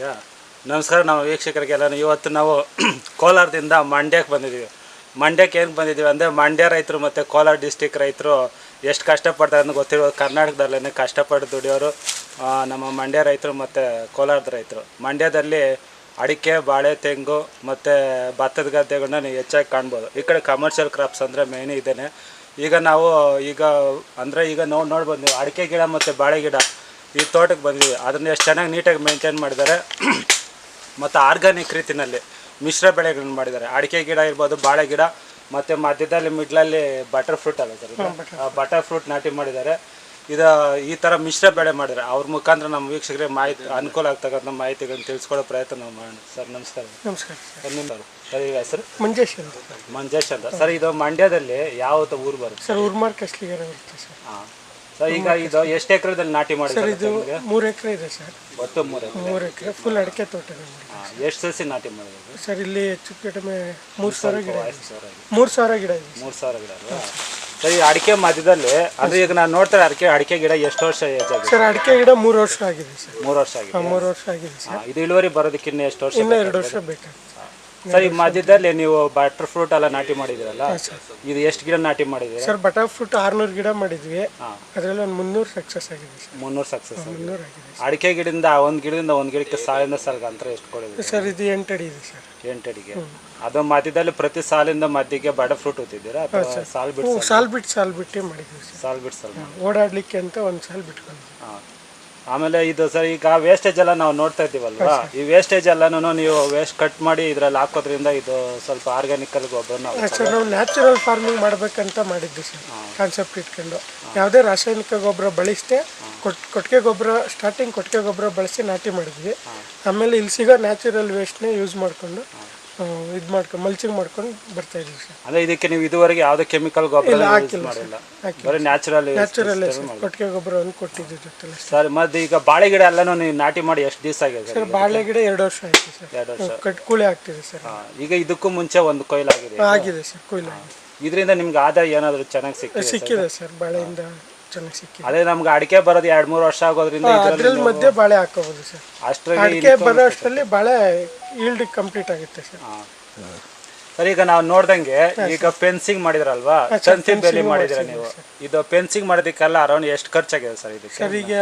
ಇದೆಯಾ ನಮಸ್ಕಾರ, ನಾವು ವೀಕ್ಷಕರಿಗೆಲ್ಲ ಇವತ್ತು ನಾವು ಕೋಲಾರದಿಂದ ಮಂಡ್ಯಕ್ಕೆ ಬಂದಿದ್ದೀವಿ. ಮಂಡ್ಯಕ್ಕೆ ಏನು ಬಂದಿದ್ದೀವಿ ಅಂದರೆ, ಮಂಡ್ಯ ರೈತರು ಮತ್ತು ಕೋಲಾರ ಡಿಸ್ಟಿಕ್ ರೈತರು ಎಷ್ಟು ಕಷ್ಟಪಡ್ತಾರೆ ಅಂತ ಗೊತ್ತಿರೋ ಕರ್ನಾಟಕದಲ್ಲೇ ಕಷ್ಟಪಟ್ಟು ದುಡಿಯೋರು ನಮ್ಮ ಮಂಡ್ಯ ರೈತರು ಮತ್ತು ಕೋಲಾರದ ರೈತರು. ಮಂಡ್ಯದಲ್ಲಿ ಅಡಿಕೆ, ಬಾಳೆ, ತೆಂಗು ಮತ್ತು ಭತ್ತದ ಗದ್ದೆಗಳನ್ನ ನೀವು ಹೆಚ್ಚಾಗಿ ಕಾಣ್ಬೋದು. ಈ ಕಡೆ ಕಮರ್ಷಿಯಲ್ ಕ್ರಾಪ್ಸ್ ಅಂದರೆ ಮೇಯ್ನ್ ಇದೇನೆ. ಈಗ ನಾವು ಈಗ, ಅಂದರೆ ಈಗ ನೋಡಿ ನೋಡ್ಬೋದು ನೀವು, ಅಡಿಕೆ ಗಿಡ ಮತ್ತು ಬಾಳೆ ಗಿಡ. ಈ ತೋಟಕ್ಕೆ ಬಂದಿದ್ದೀವಿ ಅದನ್ನ ಎಷ್ಟು ಚೆನ್ನಾಗಿ ನೀಟಾಗಿ ಮೇಂಟೈನ್ ಮಾಡಿದ್ದಾರೆ. ಮತ್ತು ಆರ್ಗಾನಿಕ್ ರೀತಿಯಲ್ಲಿ ಮಿಶ್ರ ಬೆಳೆಗಳನ್ನು ಮಾಡಿದ್ದಾರೆ. ಅಡಿಕೆ ಗಿಡ ಇರ್ಬೋದು ಬಾಳೆ ಗಿಡ ಮತ್ತು ಮಧ್ಯದಲ್ಲಿ ಮಿಡ್ಲಲ್ಲಿ ಬಟರ್ ಫ್ರೂಟ್ ಅಲ್ಲ ಸರ್ ಬಟರ್ ಫ್ರೂಟ್ ನಾಟಿ ಮಾಡಿದ್ದಾರೆ. ಇದು ಈ ಥರ ಮಿಶ್ರ ಬೆಳೆ ಮಾಡಿದ್ದಾರೆ. ಅವ್ರ ಮುಖಾಂತರ ನಮ್ಮ ವೀಕ್ಷಕರಿಗೆ ಮಾಹಿತಿ ಅನುಕೂಲ ಆಗ್ತಕ್ಕಂಥ ಮಾಹಿತಿಗಳನ್ನ ತಿಳಿಸ್ಕೊಳ್ಳೋ ಪ್ರಯತ್ನ ನಾವು ಮಾಡೋಣ ಸರ್. ನಮಸ್ಕಾರ. ನಮಸ್ಕಾರ ಸರ್. ನಿಮ್ಮ ಸರ್ ಈಗ ಹೆಸರು? ಮಂಜೇಶ್ ಅಂತ ಮಂಜೇಶ್ ಅಂತ. ಸರ್ ಇದು ಮಂಡ್ಯದಲ್ಲಿ ಯಾವ ಊರು ಬರುತ್ತೆ? ಸರ್ ಊರು ಮಾರ್ಕೆಸ್ಲಿಗೆ ಬರುತ್ತೆ ಸರ್. ಹಾಂ. ಈಗ ಇದು ಎಷ್ಟು ಎಕರೆದಲ್ಲಿ ನಾಟಿ ಸರ್ ಇದು ಮೂರು ಎಕರೆ ಇದೆ ಸರ್. ಒಟ್ಟು ಮೂರು ಎಕರೆ. ಮೂರು ಎಕರೆ ಫುಲ್ ಅಡಿಕೆ ತೋಟ ಇದೆ. ಎಷ್ಟು ಸಸಿ ನಾಟಿ ಮಾಡಿದ್ರು ಸರ್ ಇಲ್ಲಿ ಹೆಚ್ಚು ಕಡಿಮೆ ಮೂರು ಸಾವಿರ ಗಿಡ ಇದೆ. ಮೂರು ಸಾವಿರ ಗಿಡ ಇದೆ ಮೂರು ಸಾವಿರ ಗಿಡ ಅಲ್ವಾ? ಸರಿ ಅಡಿಕೆ ಮಧ್ಯದಲ್ಲಿ ಅದು ಈಗ ನಾನು ನೋಡ್ತಾರೆ ಅಡಿಕೆ ಅಡಿಕೆ ಗಿಡ ಎಷ್ಟು ವರ್ಷ ಇದೆ ಆಗಿದೆ? ಸರ್ ಅಡಿಕೆ ಗಿಡ ಮೂರು ವರ್ಷ ಆಗಿದೆ ಸರ್. ಮೂರು ವರ್ಷ ಆಗಿದೆ. ಮೂರು ವರ್ಷ ಆಗಿದೆ ಸರ್. ಹಾ, ಇದು ಇಳುವರಿ ಬರೋದಕ್ಕಿನ್ನ ಎಷ್ಟು ವರ್ಷ ಇನ್ನೂ ಎರಡು ವರ್ಷ ಬೇಕಾಗುತ್ತೆ ಸರ್ ಈ ಮಧ್ಯದಲ್ಲಿ ನೀವು ಬಟರ್ ಫ್ರೂಟ್ ಎಲ್ಲ ನಾಟಿ ಮಾಡಿದಿರಲ್ಲ ಇದು ಎಷ್ಟು ಗಿಡ ನಾಟಿ ಮಾಡಿದ್ದೀರಾ? ಸರ್ ಬಟರ್ ಫ್ರೂಟ್ ಆರ್ನೂರು ಗಿಡ ಮಾಡಿದ್ವಿ. ಅದರಲ್ಲಿ ಒಂದು ಮುನ್ನೂರು ಸಕ್ಸಸ್ ಆಗಿದೆ ಸರ್. ಮುನ್ನೂರು ಸಕ್ಸಸ್ ಮುನ್ನೂರು ಆಗಿದೆ ಅಡಿಕೆ ಗಿಡದಿಂದ ಒಂದು ಗಿಡದಿಂದ ಒಂದು ಗಿಡಕ್ಕೆ ಸಾಲಿಂದ ಸಾಲಿಗೆ ಅಂತರ ಎಷ್ಟು ಕೊಡಿದೆ ಸರ್ ಇದು ಎಂಟು ಅಡಿ ಇದೆ ಸರ್. ಎಂಟು ಅಡಿಗೆ. ಅದು ಮಧ್ಯದಲ್ಲಿ ಪ್ರತಿ ಸಾಲಿಂದ ಮಧ್ಯಕ್ಕೆ ಬಟರ್ ಫ್ರೂಟ್ ಹೊತ್ತಿದ್ದೀರಾ ಅಥವಾ ಸಾಲ್ ಬಿಟ್ಟು ಸಾಲು ಬಿಟ್ಟು? ಸಾಲ್ ಬಿಟ್ಟೇ ಮಾಡಿದ್ವಿ ಸಾಲ್ ಬಿಟ್ಟು ಸಾಲ್ ಓಡಾಡಲಿಕ್ಕೆ ಅಂತ ಒಂದು ಸಾಲ್ ಬಿಟ್ಕೊಂಡಿದ್ವಿ ಹಾಂ. ಆಮೇಲೆ ಇದು ಸರ್ ಈಗ ವೇಸ್ಟೇಜ್ ಎಲ್ಲ ನಾವು ನೋಡ್ತಾ ಇದ್ದೀವಲ್ವಾ? ಈ ವೇಸ್ಟೇಜ್ ಎಲ್ಲನೂ ನೀವು ವೇಸ್ಟ್ ಕಟ್ ಮಾಡಿ ಇದ್ರಲ್ಲಿ ಹಾಕೋದ್ರಿಂದ ಇದು ಸ್ವಲ್ಪ ಆರ್ಗ್ಯಾನಿಕಲ್ ಗೊಬ್ಬರ ನಾವು ಸರ್ ನಾವು ನ್ಯಾಚುರಲ್ ಫಾರ್ಮಿಂಗ್ ಮಾಡ್ಬೇಕಂತ ಮಾಡಿದ್ದು ಸರ್ ಕಾನ್ಸೆಪ್ಟ್ ಇಟ್ಕೊಂಡು. ಯಾವುದೇ ರಾಸಾಯನಿಕ ಗೊಬ್ಬರ ಬಳಸದೆ ಕೊಟ್ ಕೊಟ್ಟಿಗೆ ಗೊಬ್ಬರ ಸ್ಟಾರ್ಟಿಂಗ್ ಕೊಟ್ಟಿಗೆ ಗೊಬ್ಬರ ಬಳಸಿ ನಾಟಿ ಮಾಡಿದ್ವಿ. ಆಮೇಲೆ ಇಲ್ಲಿ ಸಿಗೋ ನ್ಯಾಚುರಲ್ ವೇಸ್ಟ್ನೇ ಯೂಸ್ ಮಾಡಿಕೊಂಡು ಇದು ಮಾಡ್ಕೊಂಡು ಮಲ್ಚಿಂಗ್ ಮಾಡ್ಕೊಂಡು ಬರ್ತಾ ಇದೀವಿ ಸರ್. ಅಂದ್ರೆ ಇದಕ್ಕೆ ನೀವು ಇದುವರೆಗೆ ಯಾವುದೇ ಕೆಮಿಕಲ್ ಗೊಬ್ಬರ ಹಾಕಿಲ್ಲ ಮಾಡಿಲ್ಲ. ಹಾಕಿಲ್ಲ. ಬರೀ ನ್ಯಾಚುರಲ್ ನ್ಯಾಚುರಲ್ ಕೊಟ್ಟಿಗೆ ಗೊಬ್ಬರವನ್ನು ಕೊಟ್ಟಿದ್ದೀವಿ ಜೊತೆಲೆ ಸರ್. ಮತ್ತೆ ಈಗ ಬಾಳೆ ಗಿಡ ಎಲ್ಲನೂ ನೀವು ನಾಟಿ ಮಾಡಿ ಎಷ್ಟು ದಿವಸ ಆಗಿದೆ ಸರ್ ಸರ್ ಬಾಳೆ ಗಿಡ ಎರಡು ವರ್ಷ ಆಯ್ತು ಸರ್. ಎರಡು ವರ್ಷ. ಕಟ್ ಕೂಳೆ ಆಗ್ತಿದೆ ಸರ್. ಹಾ, ಈಗ ಇದಕ್ಕೂ ಮುಂಚೆ ಒಂದು ಕೊಯ್ಲಾಗಿದೆ ಆಗಿದೆ. ಸರ್ ಕೊಯ್ಲು ಆಗಿದೆ. ಇದರಿಂದ ನಿಮ್ಗೆ ಆದಾಯ ಏನಾದರೂ ಚೆನ್ನಾಗಿ ಸಿಕ್ಕಿದೆ ಸಿಕ್ಕಿದೆ ಸರ್ ಬಾಳೆಯಿಂದ. ಚೆನ್ನಾಗಿ ಸಿಕ್ಕಿದೆ ಅದೇ ನಮ್ಗೆ ಅಡಿಕೆ ಬರೋದು ಎರಡ್ ಮೂರು ವರ್ಷ ಆಗೋದ್ರಿಂದ ಅದ್ರಲ್ಲಿ ಮಧ್ಯೆ ಬಾಳೆ ಹಾಕೋಬಹುದು ಸರ್. ಅಷ್ಟರಲ್ಲಿ ಅಡಿಕೆ ಬರೋ ಅಷ್ಟರಲ್ಲಿ ಬಾಳೆ ಈಲ್ಡ್ ಕಂಪ್ಲೀಟ್ ಆಗುತ್ತೆ ಸರ್. ಸರ್ ಈಗ ನಾವು ನೋಡ್ದಂಗೆ ಈಗ ಫೆನ್ಸಿಂಗ್ ಮಾಡಿದ್ರಲ್ವಾ? ತಂತಿ ಬೇಲಿ ಮಾಡಿದ್ರ ನೀವು ಇದು ಫೆನ್ಸಿಂಗ್ ಮಾಡೋದಕ್ಕೆಲ್ಲ ಅರೌಂಡ್ ಎಷ್ಟು ಖರ್ಚಾಗಿದೆ ಸರ್ ಇದಕ್ಕೆ? ಸರ್ ಈಗ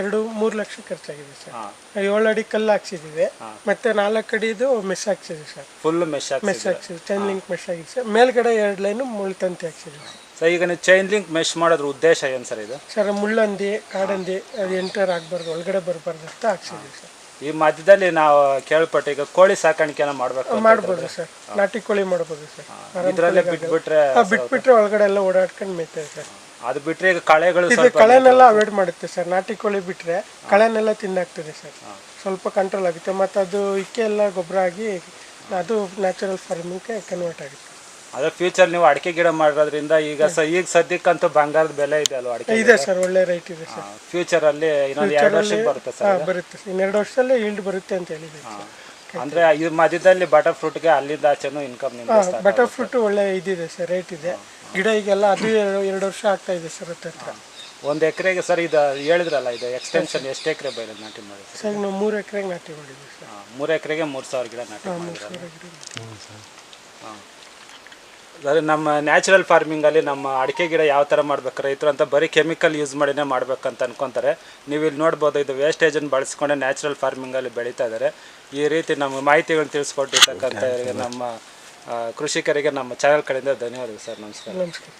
ಎರಡು ಮೂರು ಲಕ್ಷ ಖರ್ಚಾಗಿದೆ ಸರ್. ಏಳು ಅಡಿ ಕಲ್ಲು ಹಾಕ್ಸಿದ್ದೀವಿ. ಮತ್ತೆ ನಾಲ್ಕು ಅಡಿದು ಮೆಸ್ ಹಾಕ್ಸಿದ್ವಿ ಸರ್. ಫುಲ್ ಮೆಶ್ ಮೆಸ್ ಹಾಕ್ಸಿದ್ವಿ ಚೈನ್ ಲಿಂಕ್ ಮೆಸ್ ಆಗಿದೆ ಸರ್. ಮೇಲ್ಗಡೆ ಎರಡು ಲೈನು ಮುಳ್ತಂತಿ ಹಾಕ್ಸಿದ್ವಿ ಸರ್. ಈಗ ನೀವು ಚೈನ್ ಲಿಂಕ್ ಮೆಶ್ ಮಾಡೋದ್ರ ಉದ್ದೇಶ ಏನು ಸರ್ ಇದು? ಸರ್ ಮುಳ್ಳಂದಿ ಕಾಡಂದಿ ಅದು ಎಂಟರ್ ಆಗಬಾರ್ದು ಒಳಗಡೆ ಬರಬಾರ್ದು ಅಂತ ಹಾಕ್ಸಿದ್ವಿ ಸರ್. ಈ ಮಧ್ಯದಲ್ಲಿ ನಾವು ಕೇಳ್ಪಟ್ಟೆ ಈಗ ಕೋಳಿ ಸಾಕಾಣಿಕೆನ ಮಾಡ್ಬೇಕು ಮಾಡ್ಬೋದು ಸರ್. ನಾಟಿ ಕೋಳಿ ಮಾಡ್ಬೋದು ಸರ್. ಇದ್ರಲ್ಲೇ ಬಿಟ್ಬಿಟ್ರೆ ಬಿಟ್ಬಿಟ್ರೆ ಒಳಗಡೆ ಎಲ್ಲ ಓಡಾಡ್ಕೊಂಡು ಮೇಯ್ತೇವೆ ಸರ್. ಅದು ಬಿಟ್ರೆ ಈಗ ಕಳೆಗಳು ಇದು ಕಳೆನೆಲ್ಲ ಅವಾಯ್ಡ್ ಮಾಡುತ್ತೆ ಸರ್. ನಾಟಿ ಕೋಳಿ ಬಿಟ್ರೆ ಕಳೆನೆಲ್ಲ ತಿಂದಾಗ್ತದೆ ಸರ್. ಸ್ವಲ್ಪ ಕಂಟ್ರೋಲ್ ಆಗುತ್ತೆ. ಮತ್ತು ಅದು ಇಕ್ಕೆ ಎಲ್ಲ ಗೊಬ್ಬರ ಆಗಿ ಅದು ನ್ಯಾಚುರಲ್ ಫಾರ್ಮಿಂಗ್ಗೆ ಕನ್ವರ್ಟ್ ಆಗುತ್ತೆ. ಅದೇ ಫ್ಯೂಚರ್ ನೀವು ಅಡಿಕೆ ಗಿಡ ಮಾಡೋದ್ರಿಂದ ಈಗ ಸ ಈಗ ಸದ್ಯಕ್ಕಂತೂ ಬಂಗಾರದ ಬೆಲೆ ಇದೆ ಅಲ್ವಾ ಅಡಿಕೆ ಇದೆ ಸರ್ ಒಳ್ಳೆ ರೈಟ್ ಇದೆ ಸರ್. ಫ್ಯೂಚರ್ ಅಲ್ಲಿ ಇನ್ನೊಂದು ಎರಡು ವರ್ಷಕ್ಕೆ ಬರುತ್ತೆ ಸರ್ ಬರುತ್ತೆ. ಇನ್ನೆರಡು ವರ್ಷದಲ್ಲಿ ಈಲ್ಡ್ ಬರುತ್ತೆ ಅಂತ ಹೇಳಿದೆ ಅಂದ್ರೆ ಈ ಮಧ್ಯದಲ್ಲಿ ಬಟರ್ ಫ್ರೂಟ್ಗೆ ಅಲ್ಲಿಂದ ಆಚೆನೂ ಇನ್ಕಮ್ ನಿಮ್ಗೆ ಬಟರ್ ಫ್ರೂಟ್ ಒಳ್ಳೆ ಇದಿದೆ ಸರ್ ರೇಟ್ ಇದೆ. ಗಿಡ ಈಗೆಲ್ಲ ಅದು ಎರಡು ಎರಡು ವರ್ಷ ಆಗ್ತಾ ಇದೆ ಸರ್ ಹತ್ತಿರ ಒಂದು ಎಕರೆಗೆ ಸರ್ ಇದು ಹೇಳಿದ್ರಲ್ಲ ಇದು ಎಕ್ಸ್ಟೆನ್ಷನ್ ಎಷ್ಟು ಎಕರೆ ಬೈಲ ನಾಟಿ ಮಾಡಿ ಸರ್ ನಾವು ಮೂರು ಎಕರೆಗೆ ನಾಟಿ ಮಾಡಿದ್ವಿ ಸರ್. ಮೂರು ಎಕರೆಗೆ ಮೂರು ಸಾವಿರ ಗಿಡ ನಾಟಿ ಸರ್. ಗಿಡ ಅದೇ ನಮ್ಮ ನ್ಯಾಚುರಲ್ ಫಾರ್ಮಿಂಗಲ್ಲಿ ನಮ್ಮ ಅಡಿಕೆ ಗಿಡ ಯಾವ ಥರ ಮಾಡ್ಬೇಕು ರೈತರು ಅಂತ ಬರೀ ಕೆಮಿಕಲ್ ಯೂಸ್ ಮಾಡಿನೇ ಮಾಡ್ಬೇಕಂತ ಅನ್ಕೊಂತಾರೆ. ನೀವು ಇಲ್ಲಿ ನೋಡ್ಬೋದು ಇದು ವೇಸ್ಟೇಜನ್ನು ಬಳಸ್ಕೊಂಡೆ ನ್ಯಾಚುರಲ್ ಫಾರ್ಮಿಂಗಲ್ಲಿ ಬೆಳೀತಾ ಇದ್ದಾರೆ. ಈ ರೀತಿ ನಮ್ಮ ಮಾಹಿತಿಗಳನ್ನ ತಿಳಿಸ್ಕೊಟ್ಟಿರ್ತಕ್ಕಂಥ ನಮ್ಮ ಕೃಷಿಕರಿಗೆ ನಮ್ಮ ಚಾನಲ್ ಕಡೆಯಿಂದ ಧನ್ಯವಾದಗಳು ಸರ್ ನಮಸ್ಕಾರ. ನಮಸ್ಕಾರ.